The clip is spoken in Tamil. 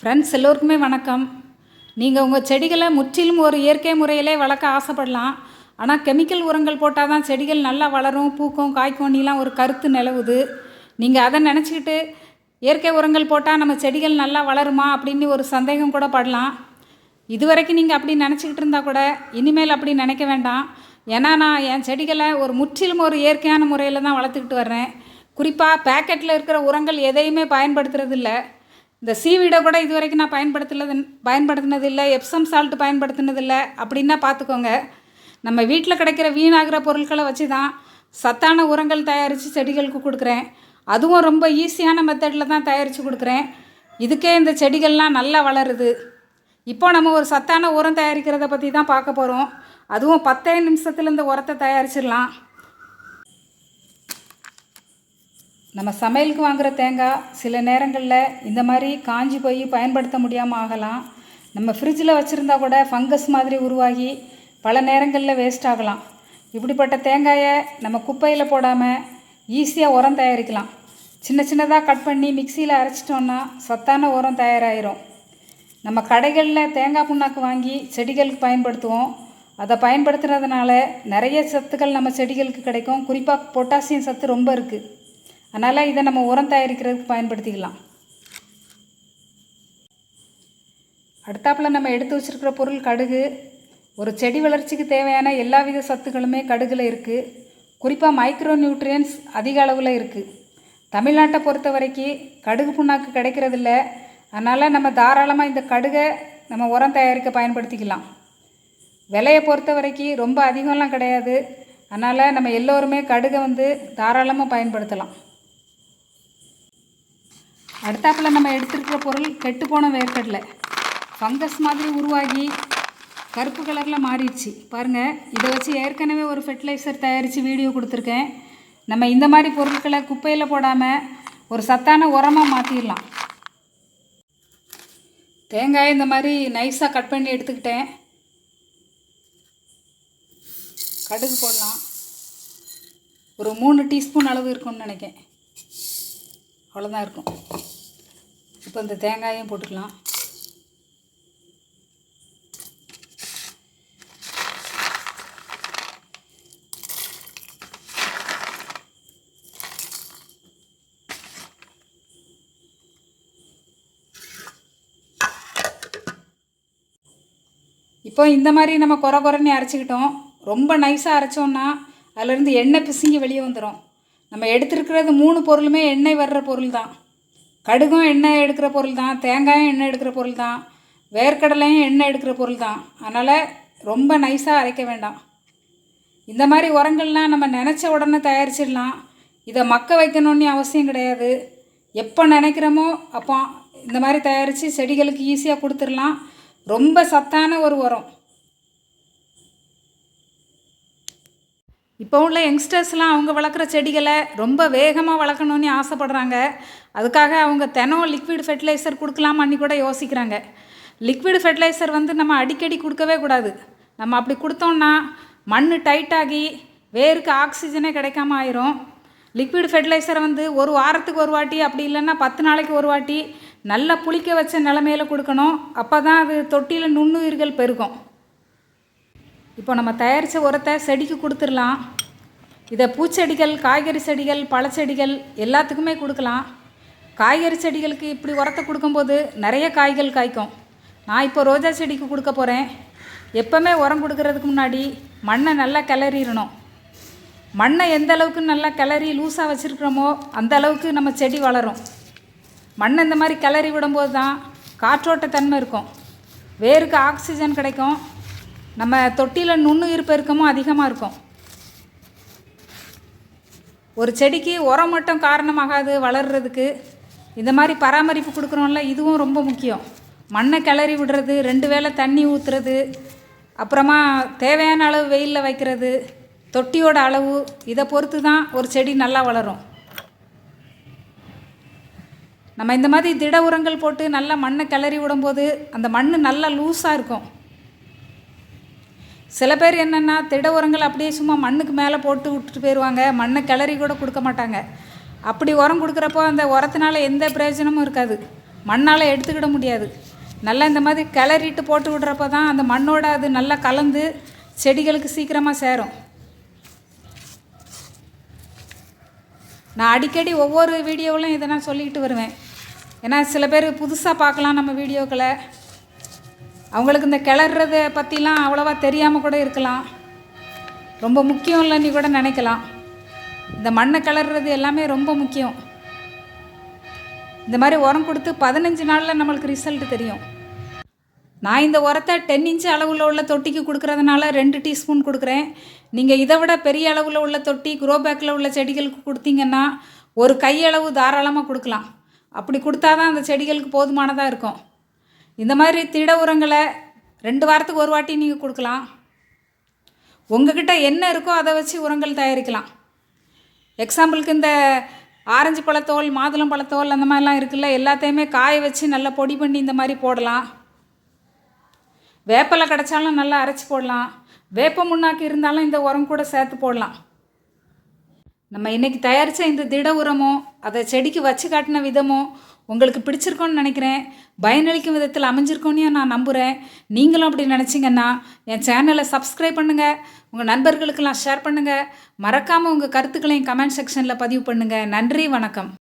ஃப்ரெண்ட்ஸ் எல்லோருக்குமே வணக்கம். நீங்கள் உங்கள் செடிகளை முற்றிலும் ஒரு இயற்கை முறையிலே வளர்க்க ஆசைப்படலாம். ஆனால் கெமிக்கல் உரங்கள் போட்டால் தான் செடிகள் நல்லா வளரும் பூக்கும் காய்க்கொண்டிலாம் ஒரு கருத்து நிலவுது. நீங்கள் அதை நினச்சிக்கிட்டு இயற்கை உரங்கள் போட்டால் நம்ம செடிகள் நல்லா வளருமா அப்படின்னு ஒரு சந்தேகம் கூட படலாம். இதுவரைக்கும் நீங்கள் அப்படி நினச்சிக்கிட்டு இருந்தால் கூட இனிமேல் அப்படி நினைக்க வேண்டாம். ஏன்னா நான் என் செடிகளை ஒரு முற்றிலும் ஒரு இயற்கையான முறையில் தான் வளர்த்துக்கிட்டு வர்றேன். குறிப்பாக பேக்கெட்டில் இருக்கிற உரங்கள் எதையுமே பயன்படுத்துறதில்லை. இந்த சீவீடை கூட இது வரைக்கும் நான் பயன்படுத்துனது பயன்படுத்தினதில்லை எப்சம் சால்ட் பயன்படுத்தினதில்லை அப்படின்னா பார்த்துக்கோங்க. நம்ம வீட்டில் கிடைக்கிற வீணாகிற பொருட்களை வச்சு தான் சத்தான உரங்கள் தயாரித்து செடிகளுக்கு கொடுக்குறேன். அதுவும் ரொம்ப ஈஸியான மெத்தடில் தான் தயாரித்து கொடுக்குறேன். இதுக்கே இந்த செடிகள்லாம் நல்லா வளருது. இப்போ நம்ம ஒரு சத்தான உரம் தயாரிக்கிறத பற்றி தான் பார்க்க போகிறோம் அதுவும் பத்தே நிமிஷத்தில் இந்த உரத்தை தயாரிச்சிடலாம். நம்ம சமையலுக்கு வாங்குகிற தேங்காய் சில நேரங்களில் இந்த மாதிரி காஞ்சி போய் பயன்படுத்த முடியாமல் ஆகலாம். நம்ம ஃப்ரிட்ஜில் வச்சுருந்தா கூட ஃபங்கஸ் மாதிரி உருவாகி பல நேரங்களில் வேஸ்ட் ஆகலாம். இப்படிப்பட்ட தேங்காயை நம்ம குப்பையில் போடாமல் ஈஸியாக உரம் தயாரிக்கலாம். சின்ன சின்னதாக கட் பண்ணி மிக்சியில் அரைச்சிட்டோன்னா சத்தான உரம் தயாராகிரும் நம்ம கடைகளில் தேங்காய் புண்ணாக்கு வாங்கி செடிகளுக்கு பயன்படுத்துவோம். அதை பயன்படுத்துறதுனால நிறைய சத்துக்கள் நம்ம செடிகளுக்கு கிடைக்கும். குறிப்பாக பொட்டாசியம் சத்து ரொம்ப இருக்குது அதனால் இதை நம்ம உரம் தயாரிக்கிறதுக்கு பயன்படுத்திக்கலாம். அடுத்தாப்புல நம்ம எடுத்து வச்சுருக்கிற பொருள் கடுகு. ஒரு செடி வளர்ச்சிக்கு தேவையான எல்லா வித சத்துக்களுமே கடுகில் இருக்குது குறிப்பாக மைக்ரோ நியூட்ரியன்ஸ் அதிக அளவில் இருக்குது தமிழ்நாட்டை பொறுத்த வரைக்கும் கடுகு புண்ணாக்கு கிடைக்கிறதில்ல. அதனால் நம்ம தாராளமாக இந்த கடுகை நம்ம உரம் தயாரிக்க பயன்படுத்திக்கலாம். விலையை பொறுத்த வரைக்கும் ரொம்ப அதிகம்லாம் கிடையாது. அதனால் நம்ம எல்லோருமே கடுகை வந்து தாராளமாக பயன்படுத்தலாம். அடுத்தாப்பில் நம்ம எடுத்துருக்கிற பொருள் கெட்டுப்போன வேர்க்கடலை. ஃபங்கஸ் மாதிரி உருவாகி கருப்பு கலரில் மாறிடுச்சு. பாருங்கள் இதை வச்சு ஏற்கனவே ஒரு ஃபெர்டிலைசர் தயாரித்து வீடியோ கொடுத்துருக்கேன். நம்ம இந்த மாதிரி பொருட்களை குப்பையில் போடாமல் ஒரு சத்தான உரமாக மாற்றிடலாம் தேங்காய் இந்த மாதிரி நைஸாக கட் பண்ணி எடுத்துக்கிட்டேன். கடுகு போடலாம். ஒரு மூணு டீஸ்பூன் அளவு இருக்கும்னு நினைக்கேன் அவ்வளோதான் இருக்கும். இப்போ இந்த தேங்காயும் போட்டுக்கலாம். இப்போ இந்த மாதிரி நம்ம குறை குறைன்னு அரைச்சிக்கிட்டோம். ரொம்ப நைஸாக அரைச்சோன்னா அதுலேருந்து எண்ணெய் பிசுங்கி வெளியே வந்துடும் நம்ம எடுத்துருக்கிறது மூணு பொருளுமே எண்ணெய் வர்ற பொருள் தான் கடுகும் எண்ணெய் எடுக்கிற பொருள் தான் தேங்காயும் எண்ணெய் எடுக்கிற பொருள் தான் வேர்க்கடலையும் எண்ணெய் எடுக்கிற பொருள் தான் அதனால் ரொம்ப நைஸாக அரைக்க வேண்டாம். இந்த மாதிரி உரங்கள்லாம் நம்ம நினச்ச உடனே தயாரிச்சிடலாம். இதை மக்க வைக்கணும்னு அவசியம் கிடையாது. எப்போ நினைக்கிறோமோ அப்போ இந்த மாதிரி தயாரித்து செடிகளுக்கு ஈஸியாக கொடுத்துடலாம். ரொம்ப சத்தான ஒரு உரம். இப்போ உள்ள யங்ஸ்டர்ஸ்லாம் அவங்க வளர்க்குற செடிகளை ரொம்ப வேகமாக வளர்க்கணுன்னு ஆசைப்படுறாங்க. அதுக்காக அவங்க தினம் லிக்விட் ஃபெர்டிலைசர் கொடுக்கலாமான்னு கூட யோசிக்கிறாங்க. லிக்விட் ஃபெர்டிலைசர் வந்து நம்ம அடிக்கடி கொடுக்கவே கூடாது. நம்ம அப்படி கொடுத்தோம்னா மண் டைட்டாகி வேருக்கு ஆக்சிஜனே கிடைக்காம ஆயிரும். லிக்விட் ஃபெர்டிலைசரை வந்து ஒரு வாரத்துக்கு ஒரு வாட்டி அப்படி இல்லைன்னா பத்து நாளைக்கு ஒரு வாட்டி நல்லா புளிக்க வச்ச நிலமையில கொடுக்கணும். அப்போ தான் அது தொட்டியில் நுண்ணுயிர்கள் பெருகும். இப்போ நம்ம தயாரித்த உரத்தை செடிக்கு கொடுத்துடலாம். இதை பூச்செடிகள் காய்கறி செடிகள் பழச்செடிகள் எல்லாத்துக்குமே கொடுக்கலாம். காய்கறி செடிகளுக்கு இப்படி உரத்தை கொடுக்கும்போது நிறைய காய்கள் காய்க்கும். நான் இப்போ ரோஜா செடிக்கு கொடுக்க போகிறேன் எப்போவுமே உரம் கொடுக்கறதுக்கு முன்னாடி மண்ணை நல்லா கிளறிடணும். மண்ணை எந்த அளவுக்கு நல்லா கிளறி லூஸாக வச்சுருக்கிறோமோ அந்த அளவுக்கு நம்ம செடி வளரும். மண்ணை இந்த மாதிரி கிளறி விடும்போது தான் காற்றோட்ட தன்மை இருக்கும். வேருக்கு ஆக்சிஜன் கிடைக்கும். நம்ம தொட்டியில் நுண்ணுயிர் பெருக்கமும் அதிகமாக இருக்கும். ஒரு செடிக்கு உரம் மட்டும் காரணமாகாது வளர்கிறதுக்கு இந்த மாதிரி பராமரிப்பு கொடுக்குறோம்ல இதுவும் ரொம்ப முக்கியம். மண்ணை கிளறி விடுறது ரெண்டு வேளை தண்ணி ஊற்றுறது அப்புறமா தேவையான அளவு வெயிலில் வைக்கிறது தொட்டியோட அளவு இதை பொறுத்து தான் ஒரு செடி நல்லா வளரும். நம்ம இந்த மாதிரி திட உரங்கள் போட்டு நல்லா மண்ணை கிளறி விடும்போது அந்த மண் நல்லா லூஸாக இருக்கும். சில பேர் என்னென்னா திட உரங்கள் அப்படியே சும்மா மண்ணுக்கு மேலே போட்டு விட்டுட்டு போயிடுவாங்க மண்ணை கிளறி கூட கொடுக்க மாட்டாங்க. அப்படி உரம் கொடுக்குறப்போ அந்த உரத்தினால எந்த பிரயோஜனமும் இருக்காது. மண்ணால் எடுத்துக்கிட முடியாது. நல்லா இந்த மாதிரி கிளறிட்டு போட்டு விடுறப்போ தான் அந்த மண்ணோட அது நல்லா கலந்து செடிகளுக்கு சீக்கிரமாக சேரும். நான் அடிக்கடி ஒவ்வொரு வீடியோவிலும் இதை நான் சொல்லிக்கிட்டு வருவேன். ஏன்னா சில பேர் புதுசாக பார்க்கலாம் நம்ம வீடியோக்களை. அவங்களுக்கு இந்த கிளறத பற்றிலாம் அவ்வளோவா தெரியாமல் கூட இருக்கலாம். ரொம்ப முக்கியம் இல்லைன்னு கூட நினைக்கலாம். இந்த மண்ணை கிளறது எல்லாமே ரொம்ப முக்கியம். இந்த மாதிரி உரம் கொடுத்து பதினஞ்சு நாளில் நம்மளுக்கு ரிசல்ட் தெரியும். நான் இந்த உரத்தை டென் இன்ச்சு அளவில் உள்ள தொட்டிக்கு கொடுக்குறதுனால ரெண்டு டீஸ்பூன் கொடுக்குறேன். நீங்கள் இதை விட பெரிய அளவில் உள்ள தொட்டி குரோ பேக்கில் உள்ள செடிகளுக்கு கொடுத்தீங்கன்னா ஒரு கையளவு தாராளமாக கொடுக்கலாம். அப்படி கொடுத்தா தான் அந்த செடிகளுக்கு போதுமானதாக இருக்கும். இந்த மாதிரி திட உரங்களை ரெண்டு வாரத்துக்கு ஒரு வாட்டி நீங்கள் கொடுக்கலாம். உங்ககிட்ட என்ன இருக்கோ அதை வச்சு உரங்கள் தயாரிக்கலாம். எக்ஸாம்பிளுக்கு இந்த ஆரஞ்சு பழத்தோல் மாதுளம் பழத்தோல் அந்த மாதிரிலாம் இருக்குல்ல எல்லாத்தையுமே காய வச்சு நல்லா பொடி பண்ணி இந்த மாதிரி போடலாம். வேப்பலை கிடச்சாலும் நல்லா அரைச்சி போடலாம். வேப்ப முன்னாக்கு இருந்தாலும் இந்த உரம் கூட சேர்த்து போடலாம். நம்ம இன்றைக்கி தயாரித்த இந்த திட உரமோ அதை செடிக்கு வச்சு காட்டின விதமோ உங்களுக்கு பிடிச்சிருக்கோன்னு நினைக்கிறேன். பயனளிக்கும் விதத்தில் அமைஞ்சிருக்கோன்னு நான் நம்புகிறேன் நீங்களும் அப்படி நினச்சிங்கன்னா என் சேனலை சப்ஸ்கிரைப் பண்ணுங்கள் உங்கள் நண்பர்களுக்கெல்லாம் ஷேர் பண்ணுங்கள் மறக்காமல் உங்கள் கருத்துக்களையும் கமெண்ட் செக்ஷனில் பதிவு பண்ணுங்கள் நன்றி வணக்கம்.